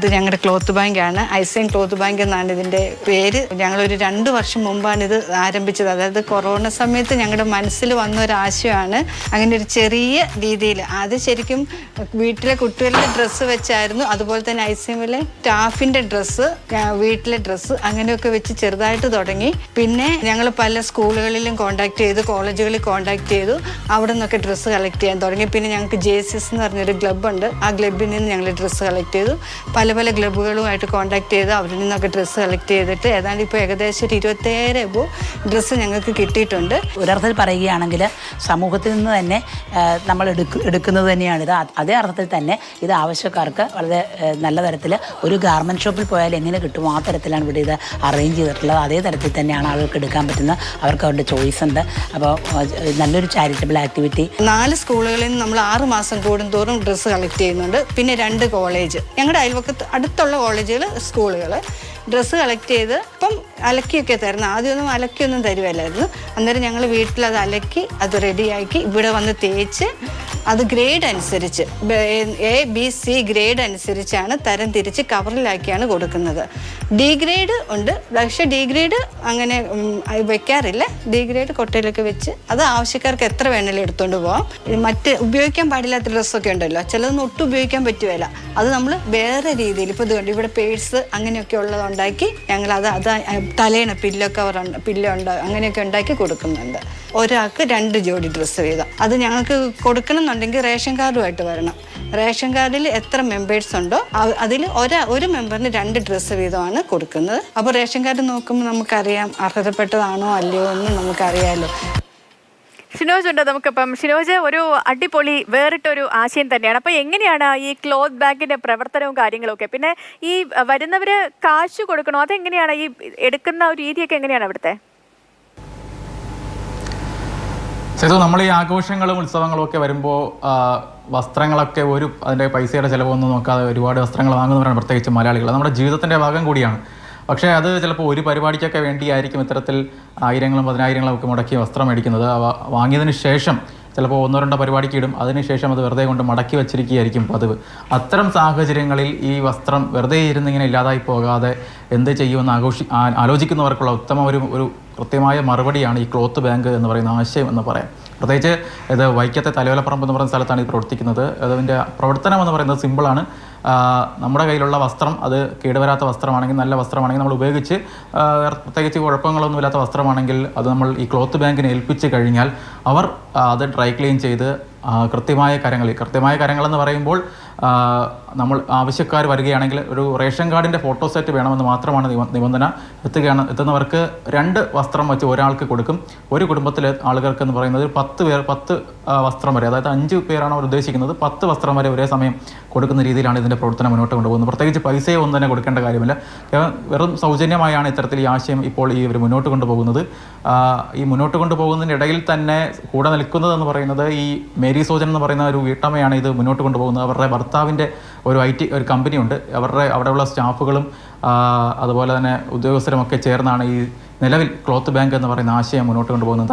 ഇത് ഞങ്ങളുടെ ക്ലോത്ത് ബാങ്കാണ്. ഐസൈൻ ക്ലോത്ത് ബാങ്ക് എന്നാണ് ഇതിന്റെ പേര്. ഞങ്ങളൊരു രണ്ട് വർഷം മുമ്പാണ് ഇത് ആരംഭിച്ചത്. അതായത് കൊറോണ സമയത്ത് ഞങ്ങളുടെ മനസ്സിൽ വന്ന ഒരു അങ്ങനെ ഒരു ചെറിയ രീതിയിൽ അത് ശരിക്കും വീട്ടിലെ കുട്ടികളുടെ ഡ്രസ്സ് വെച്ചായിരുന്നു. അതുപോലെ തന്നെ ഐസിഎമ്മിലെ സ്റ്റാഫിന്റെ ഡ്രസ്സ് വീട്ടിലെ ഡ്രസ്സ് അങ്ങനെയൊക്കെ വെച്ച് ചെറുതായിട്ട് തുടങ്ങി. പിന്നെ ഞങ്ങൾ പല സ്കൂളുകളിലും കോൺടാക്ട് ചെയ്തു കോളേജുകളിൽ കോൺടാക്ട് ചെയ്തു. അവിടെ നിന്നൊക്കെ ഡ്രസ്സ് കളക്ട് ചെയ്യാൻ തുടങ്ങി. പിന്നെ ഞങ്ങൾക്ക് ജെ എസ് എസ് എന്ന് പറഞ്ഞൊരു ക്ലബ്ബുണ്ട്. ആ ക്ലബ്ബിൽ നിന്ന് ഞങ്ങൾ ഡ്രസ്സ് കളക്ട് ചെയ്തു. പല പല പല ക്ലബ്ബുകളുമായിട്ട് കോൺടാക്ട് ചെയ്ത് അവരിൽ നിന്നൊക്കെ ഡ്രസ്സ് കളക്ട് ചെയ്തിട്ട് ഏതാണ്ട് ഇപ്പോൾ ഏകദേശം ഒരു ഇരുപത്തേഴ് എബോ ഡ്രസ്സ് ഞങ്ങൾക്ക് കിട്ടിയിട്ടുണ്ട്. ഒരർത്ഥത്തിൽ പറയുകയാണെങ്കിൽ സമൂഹത്തിൽ നിന്ന് തന്നെ നമ്മൾ എടുക്ക എടുക്കുന്നത് തന്നെയാണ് ഇത്. അതേ അർത്ഥത്തിൽ തന്നെ ഇത് ആവശ്യക്കാർക്ക് വളരെ നല്ല തരത്തിൽ ഒരു ഗാർമെന്റ് ഷോപ്പിൽ പോയാൽ എങ്ങനെ കിട്ടുമോ ആ തരത്തിലാണ് ഇവിടെ ഇത് അറേഞ്ച് ചെയ്തിട്ടുള്ളത്. അതേ തരത്തിൽ തന്നെയാണ് ആളുകൾക്ക് എടുക്കാൻ പറ്റുന്നത്. അവർക്ക് അവരുടെ ചോയ്സ് ഉണ്ട്. അപ്പോൾ നല്ലൊരു ചാരിറ്റബിൾ ആക്ടിവിറ്റി നാല് സ്കൂളുകളിൽ നിന്ന് നമ്മൾ ആറ് മാസം കൂടുന്തോറും ഡ്രസ്സ് കളക്ട് ചെയ്യുന്നുണ്ട്. പിന്നെ രണ്ട് കോളേജ് ഞങ്ങളുടെ അയൽവക്കത്ത് അടുത്തുള്ള കോളേജുകൾ സ്കൂളുകൾ ഡ്രസ്സ് കളക്ട് ചെയ്ത് ഇപ്പം അലക്കിയൊക്കെ തരുന്നത് ആദ്യമൊന്നും അലക്കിയൊന്നും തരുമല്ലായിരുന്നു അന്നേരം ഞങ്ങൾ വീട്ടിൽ അത് അലക്കി അത് റെഡിയാക്കി ഇവിടെ വന്ന് തേച്ച് അത് ഗ്രേഡ് അനുസരിച്ച് എ ബി സി ഗ്രേഡ് അനുസരിച്ചാണ് തരം തിരിച്ച് കവറിലാക്കിയാണ് കൊടുക്കുന്നത്. ഡി ഗ്രേഡ് ഉണ്ട്. പക്ഷേ ഡി ഗ്രേഡ് അങ്ങനെ വെക്കാറില്ല. ഡി ഗ്രേഡ് കൊട്ടയിലൊക്കെ വെച്ച് അത് ആവശ്യക്കാർക്ക് എത്ര വേണമെങ്കിലും എടുത്തുകൊണ്ട് പോകാം മറ്റ് ഉപയോഗിക്കാൻ പാടില്ലാത്ത ഡ്രസ്സൊക്കെ ഉണ്ടല്ലോ. ചിലതൊന്നും ഒട്ടും ഉപയോഗിക്കാൻ പറ്റുകയില്ല അത് നമ്മൾ വേറെ രീതിയിൽ ഇപ്പോൾ ഇതുകൊണ്ട് ഇവിടെ പേഴ്സ് അങ്ങനെയൊക്കെ ഉള്ളത് ഉണ്ടാക്കി ഞങ്ങൾ അത് അത് തലേണ പില്ലോ കവർ പില്ലോ ഉണ്ട് അങ്ങനെയൊക്കെ ഉണ്ടാക്കി കൊടുക്കുന്നുണ്ട്. ഒരാൾക്ക് രണ്ട് ജോഡി ഡ്രസ്സ് വീതം. അത് ഞങ്ങൾക്ക് കൊടുക്കണം എന്നുണ്ടെങ്കിൽ റേഷൻ കാർഡുമായിട്ട് വരണം. റേഷൻ കാർഡിൽ എത്ര മെമ്പേഴ്സ് ഉണ്ടോ അതിൽ ഒരാ ഒരു മെമ്പറിന് രണ്ട് ഡ്രസ്സ് വീതമാണ് കൊടുക്കുന്നത്. അപ്പോൾ റേഷൻ കാർഡ് നോക്കുമ്പോൾ നമുക്കറിയാം അർഹതപ്പെട്ടതാണോ അല്ലയോ എന്ന് നമുക്കറിയാമല്ലോ ഷിനോജ് ഉണ്ട് നമുക്കിപ്പം. ഷിനോജ് ഒരു അടിപൊളി വേറിട്ടൊരു ആശയം തന്നെയാണ്. അപ്പോൾ എങ്ങനെയാണ് ഈ ക്ലോത്ത് ബാഗിന്റെ പ്രവർത്തനവും കാര്യങ്ങളൊക്കെ? പിന്നെ ഈ വരുന്നവർ കാശ് കൊടുക്കണോ? അതെങ്ങനെയാണ് ഈ എടുക്കുന്ന ഒരു രീതിയൊക്കെ എങ്ങനെയാണ് അവിടുത്തെ? സേതു നമ്മൾ ഈ ആഘോഷങ്ങളും ഉത്സവങ്ങളും ഒക്കെ വരുമ്പോൾ വസ്ത്രങ്ങളൊക്കെ ഒരു അതിന്റെ പൈസയുടെ ചിലവൊന്നും നോക്കാതെ ഒരുപാട് വസ്ത്രങ്ങൾ വാങ്ങുന്നവരാണ് പ്രത്യേകിച്ച് മലയാളികൾ. നമ്മുടെ ജീവിതത്തിന്റെ ഭാഗം കൂടിയാണ്. പക്ഷേ അത് ചിലപ്പോൾ ഒരു പരിപാടിക്കൊക്കെ വേണ്ടിയായിരിക്കും ഇത്തരത്തിൽ ആയിരങ്ങളും പതിനായിരങ്ങളും ഒക്കെ മുടക്കി വസ്ത്രം മേടിക്കുന്നത്. വാങ്ങിയതിന് ശേഷം ചിലപ്പോൾ ഒന്നോ രണ്ടോ പരിപാടിക്ക് ഇടും. അതിനുശേഷം അത് വെറുതെ കൊണ്ട് മടക്കി വെച്ചിരിക്കുകയായിരിക്കും പതിവ്. അത്തരം സാഹചര്യങ്ങളിൽ ഈ വസ്ത്രം വെറുതെ ഇരുന്നിങ്ങനെ ഇല്ലാതായി പോകാതെ എന്ത് ചെയ്യുമെന്ന് ആഘോഷി ആലോചിക്കുന്നവർക്കുള്ള ഉത്തമ ഒരു ഒരു കൃത്യമായ മറുപടിയാണ് ഈ ക്ലോത്ത് ബാങ്ക് എന്ന് പറയുന്ന ആശയം എന്ന് പറയാം. പ്രത്യേകിച്ച് ഇത് വൈക്കത്തെ തലയോലപ്പറമ്പ് എന്ന് പറയുന്ന സ്ഥലത്താണ് ഇത് പ്രവർത്തിക്കുന്നത്. അതിന്റെ പ്രവർത്തനം എന്ന് പറയുന്നത് സിമ്പിളാണ് നമ്മുടെ കയ്യിലുള്ള വസ്ത്രം അത് കേടുവരാത്ത വസ്ത്രമാണെങ്കിൽ നല്ല വസ്ത്രമാണെങ്കിൽ നമ്മൾ ഉപയോഗിച്ച് പ്രത്യേകിച്ച് കുഴപ്പങ്ങളൊന്നുമില്ലാത്ത വസ്ത്രമാണെങ്കിൽ അത് നമ്മൾ ഈ ക്ലോത്ത് ബാങ്കിന് ഏൽപ്പിച്ച് കഴിഞ്ഞാൽ അവർ അത് ഡ്രൈ ക്ലീൻ ചെയ്ത് കൃത്യമായ കരങ്ങളിൽ കൃത്യമായ കരങ്ങളെന്ന് പറയുമ്പോൾ നമ്മൾ ആവശ്യക്കാർ വരികയാണെങ്കിൽ ഒരു റേഷൻ കാർഡിന്റെ ഫോട്ടോ സെറ്റ് വേണമെന്ന് മാത്രമാണ് നിബ- നിബന്ധന. എത്തുകയാണ് എത്തുന്നവർക്ക് രണ്ട് വസ്ത്രം വെച്ച് ഒരാൾക്ക് കൊടുക്കും. ഒരു കുടുംബത്തിലെ ആളുകൾക്ക് എന്ന് പറയുന്നത് പത്ത് പേർ പത്ത് വസ്ത്രം വരെ. അതായത് അഞ്ച് പേരാണ് അവർ ഉദ്ദേശിക്കുന്നത്. പത്ത് വസ്ത്രം വരെ ഒരേ സമയം കൊടുക്കുന്ന രീതിയിലാണ് ഇതിന്റെ പ്രവർത്തനം മുന്നോട്ട് കൊണ്ടുപോകുന്നത്. പ്രത്യേകിച്ച് പൈസയോ ഒന്നും തന്നെ കൊടുക്കേണ്ട കാര്യമില്ല. വെറും സൗജന്യമായാണ് ഇത്തരത്തിൽ ഈ ആശയം ഇപ്പോൾ ഈ ഇവർ മുന്നോട്ട് കൊണ്ടുപോകുന്നത്. ഈ മുന്നോട്ട് കൊണ്ടുപോകുന്നതിന്റെ ഇടയിൽ തന്നെ കൂടെ നിൽക്കുന്നതെന്ന് പറയുന്നത് ഈ മേരി സോജൻ എന്ന് പറയുന്ന ഒരു വീട്ടമ്മയാണ് ഇത് മുന്നോട്ട് കൊണ്ടുപോകുന്നത്. അവരുടെ ഭർത്താവിന്റെ ഒരു ഐ ടി ഒരു കമ്പനിയുണ്ട്. അവരുടെ അവിടെയുള്ള സ്റ്റാഫുകളും അതുപോലെ തന്നെ ഉദ്യോഗസ്ഥരും ഒക്കെ ചേർന്നാണ് ഈ നിലവിൽ ക്ലോത്ത് ബാങ്ക് എന്ന് പറയുന്ന ആശയം മുന്നോട്ട് കൊണ്ടുപോകുന്നത്.